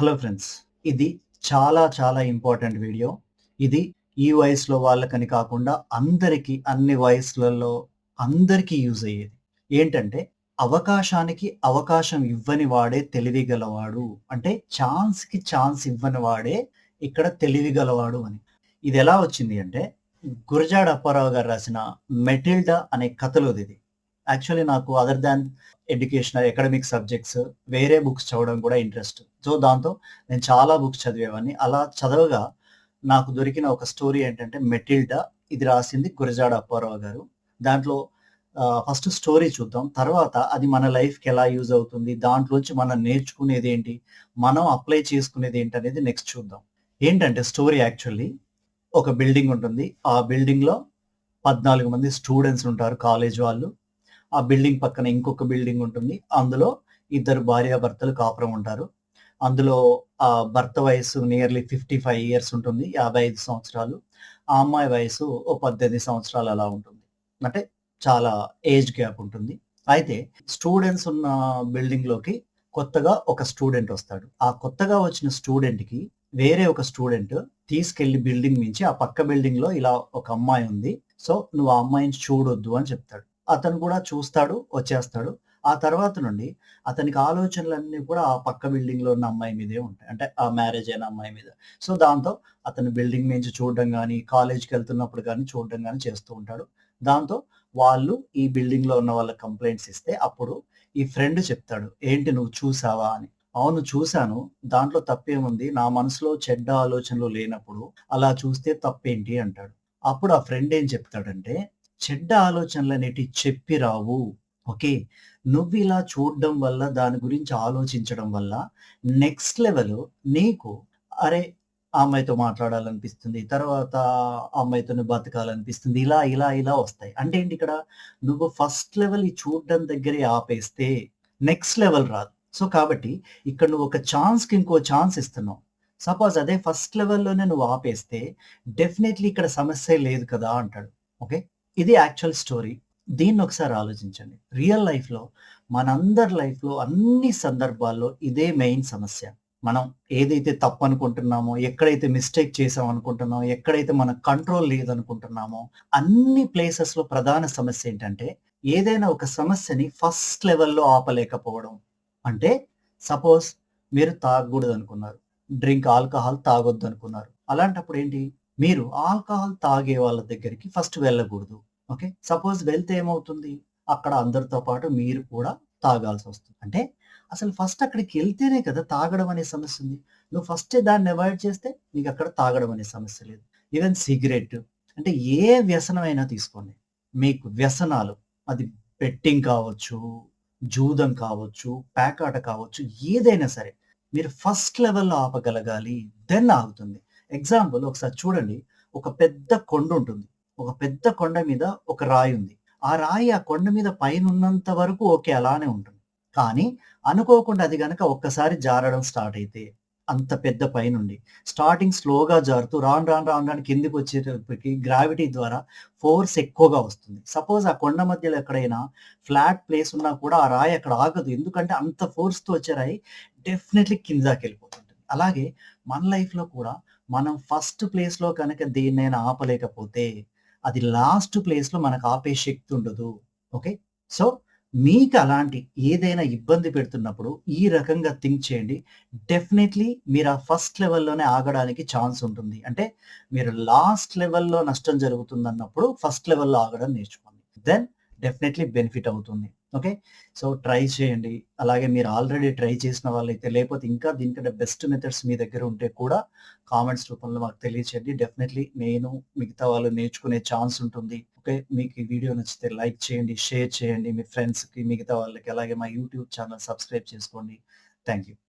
Hello friends ఇది చాలా చాలా ఇంపార్టెంట్ వీడియో ఇది ఈ వయసులో వాళ్ళకని కాకుండా అందరికీ అన్ని వయసులలో అందరికీ యూజ్ అయ్యేది. ఏంటంటే అవకాశానికి అవకాశం ఇవ్వని వాడే తెలివి గలవాడు అంటే ఛాన్స్కి ఛాన్స్ ఇవ్వని వాడే ఇక్కడ తెలివి గలవాడు అని. ఇది ఎలా వచ్చింది అంటే గురజాడ అప్పారావు గారు రాసిన మెటిల్డా అనే కథలోది ఇది. యాక్చువల్లీ నాకు other than educational academic subjects వేరే బుక్స్ చదవడం కూడా ఇంట్రెస్ట్ సో దాంతో నేను చాలా బుక్స్ చదివేవాడిని అలా చదవగా నాకు దొరికిన ఒక స్టోరీ ఏంటంటే మెటిల్డా ఇది రాసింది గురజాడ అప్పారావు గారు. దాంట్లో ఫస్ట్ స్టోరీ చూద్దాం. తర్వాత అది మన లైఫ్కి ఎలా యూజ్ అవుతుంది? దాంట్లోంచి మనం నేర్చుకునేది ఏంటి? మనం అప్లై చేసుకునేది ఏంటి అనేది నెక్స్ట్ చూద్దాం. ఏంటంటే స్టోరీ యాక్చువల్లీ ఒక బిల్డింగ్ ఉంటుంది. ఆ బిల్డింగ్లో పద్నాలుగు మంది స్టూడెంట్స్ ఉంటారు కాలేజ్ వాళ్ళు. ఆ బిల్డింగ్ పక్కన ఇంకొక బిల్డింగ్ ఉంటుంది. అందులో ఇద్దరు భార్యాభర్తలు కాపురం ఉంటారు. అందులో ఆ భర్త వయసు నియర్లీ ఫిఫ్టీ ఫైవ్ ఇయర్స్ ఉంటుంది. యాభై ఐదు సంవత్సరాలు. ఆ అమ్మాయి వయసు ఓ పద్దెనిమిది సంవత్సరాలు అలా ఉంటుంది. అంటే చాలా ఏజ్ గ్యాప్ ఉంటుంది. అయితే స్టూడెంట్స్ ఉన్న బిల్డింగ్లోకి కొత్తగా ఒక స్టూడెంట్ వస్తాడు. ఆ కొత్తగా వచ్చిన స్టూడెంట్కి వేరే ఒక స్టూడెంట్ తీసుకెళ్ళి బిల్డింగ్ నుంచి ఆ పక్క బిల్డింగ్లో ఇలా ఒక అమ్మాయి ఉంది. సో నువ్వు ఆ అమ్మాయిని చూడొద్దు అని చెప్తాడు. అతను కూడా చూస్తాడు వచ్చేస్తాడు. ఆ తర్వాత నుండి అతనికి ఆలోచనలన్నీ కూడా ఆ పక్క బిల్డింగ్లో ఉన్న అమ్మాయి మీదే ఉంటాయి. అంటే ఆ మ్యారేజ్ అయిన అమ్మాయి మీద. సో దాంతో అతను బిల్డింగ్ నుంచి చూడడం కానీ కాలేజ్కి వెళ్తున్నప్పుడు కానీ చూడడం కానీ చేస్తూ ఉంటాడు. దాంతో వాళ్ళు ఈ బిల్డింగ్లో ఉన్న వాళ్ళ కంప్లైంట్స్ ఇస్తే అప్పుడు ఈ ఫ్రెండ్ చెప్తాడు ఏంటి నువ్వు చూసావా? అని. అవును చూశాను. దాంట్లో తప్పేముంది? నా మనసులో చెడ్డ ఆలోచనలు లేనప్పుడు అలా చూస్తే తప్పేంటి? అంటాడు. అప్పుడు ఆ ఫ్రెండ్ ఏం చెప్తాడంటే చెడ్డ ఆలోచనలు అనేటి చెప్పి రావు. ఓకే? నువ్వు ఇలా చూడడం వల్ల దాని గురించి ఆలోచించడం వల్ల నెక్స్ట్ లెవెల్ నీకు అరే అమ్మాయితో మాట్లాడాలనిపిస్తుంది తర్వాత అమ్మాయితోనే బతకాలనిపిస్తుంది ఇలా ఇలా ఇలా వస్తాయి. అంటే ఏంటి ఇక్కడ? నువ్వు ఫస్ట్ లెవెల్ ఈ చూడడం దగ్గరే ఆపేస్తే నెక్స్ట్ లెవెల్ రాదు. సో కాబట్టి ఇక్కడ నువ్వు ఒక ఛాన్స్కి ఇంకో ఛాన్స్ ఇస్తున్నావు. సపోజ్ అదే ఫస్ట్ లెవెల్లోనే నువ్వు ఆపేస్తే డెఫినెట్లీ ఇక్కడ సమస్య లేదు కదా అంటాడు. ఓకే? ఇది యాక్చువల్ స్టోరీ దీన్ని ఒకసారి ఆలోచించండి. రియల్ లైఫ్లో మనందరి లైఫ్లో అన్ని సందర్భాల్లో ఇదే మెయిన్ సమస్య. మనం ఏదైతే తప్పు అనుకుంటున్నామో ఎక్కడైతే మిస్టేక్ చేసాం అనుకుంటున్నామో ఎక్కడైతే మన కంట్రోల్ లేదనుకుంటున్నామో అన్ని ప్లేసెస్లో ప్రధాన సమస్య ఏంటంటే ఏదైనా ఒక సమస్యని ఫస్ట్ లెవెల్లో ఆపలేకపోవడం. అంటే సపోజ్ మీరు తాగకూడదు అనుకున్నారు డ్రింక్ ఆల్కహాల్ తాగొద్దు అనుకున్నారు అలాంటప్పుడు ఏంటి? మీరు ఆల్కహాల్ తాగే వాళ్ళ దగ్గరికి ఫస్ట్ వెళ్ళకూడదు. ఓకే? సపోజ్ వెళ్తే ఏమవుతుంది? అక్కడ అందరితో పాటు మీరు కూడా తాగాల్సి వస్తుంది. అంటే అసలు ఫస్ట్ అక్కడికి వెళ్తేనే కదా తాగడం అనే సమస్య ఉంది. నువ్వు ఫస్ట్ దాన్ని అవాయిడ్ చేస్తే నీకు అక్కడ తాగడం అనే సమస్య లేదు. ఈవెన్ సిగరెట్ అంటే ఏ వ్యసనమైనా తీసుకోండి. మీకు వ్యసనాలు అది బెట్టింగ్ కావచ్చు జూదం కావచ్చు ప్యాకాట కావచ్చు ఏదైనా సరే మీరు ఫస్ట్ లెవెల్లో ఆపగలగాలి దెన్ ఆగుతుంది. ఎగ్జాంపుల్ ఒకసారి చూడండి. ఒక పెద్ద కొండ ఉంటుంది. ఒక పెద్ద కొండ మీద ఒక రాయి ఉంది. ఆ రాయి ఆ కొండ మీద పైన ఉన్నంత వరకు ఓకే అలానే ఉంటుంది. కానీ అనుకోకుండా అది గనక ఒక్కసారి జారడం స్టార్ట్ అయితే అంత పెద్ద పైనుండి స్టార్టింగ్ స్లోగా జారుతూ రాను రాను రాను రాను కిందికి వచ్చేటప్పటికి గ్రావిటీ ద్వారా ఫోర్స్ ఎక్కువగా వస్తుంది. సపోజ్ ఆ కొండ మధ్యలో ఎక్కడైనా ఫ్లాట్ ప్లేస్ ఉన్నా కూడా ఆ రాయి అక్కడ ఆగదు. ఎందుకంటే అంత ఫోర్స్తో వచ్చే రాయి డెఫినెట్లీ కిందకి వెళ్ళిపోతుంది అలాగే మన లైఫ్లో కూడా మనం ఫస్ట్ ప్లేస్లో కనుక దేన్నైనా ఆపలేకపోతే అది లాస్ట్ ప్లేస్లో మనకు ఆపే శక్తి ఉండదు. ఓకే సో మీకు అలాంటి ఏదైనా ఇబ్బంది పెడుతున్నప్పుడు ఈ రకంగా థింక్ చేయండి. డెఫినెట్లీ మీరు ఆ ఫస్ట్ లెవెల్లోనే ఆగడానికి ఛాన్స్ ఉంటుంది. అంటే మీరు లాస్ట్ లెవెల్లో నష్టం జరుగుతుంది అన్నప్పుడు ఫస్ట్ లెవెల్లో ఆగడం నేర్చుకోండి. దెన్ డెఫినెట్లీ బెనిఫిట్ అవుతుంది. ఓకే? సో ట్రై చేయండి. అలాగే మీరు ఆల్రెడీ ట్రై చేసిన వాళ్ళైతే లేకపోతే ఇంకా దీనికంటే బెస్ట్ మెథడ్స్ మీ దగ్గర ఉంటే కూడా కామెంట్స్ రూపంలో మాకు తెలియచేయండి. డెఫినెట్లీ నేను మిగతా వాళ్ళు నేర్చుకునే ఛాన్స్ ఉంటుంది. ఓకే? మీకు ఈ వీడియో నచ్చితే లైక్ చేయండి షేర్ చేయండి మీ ఫ్రెండ్స్కి మిగతా వాళ్ళకి. అలాగే మా యూట్యూబ్ ఛానల్ సబ్స్క్రైబ్ చేసుకోండి. Thank you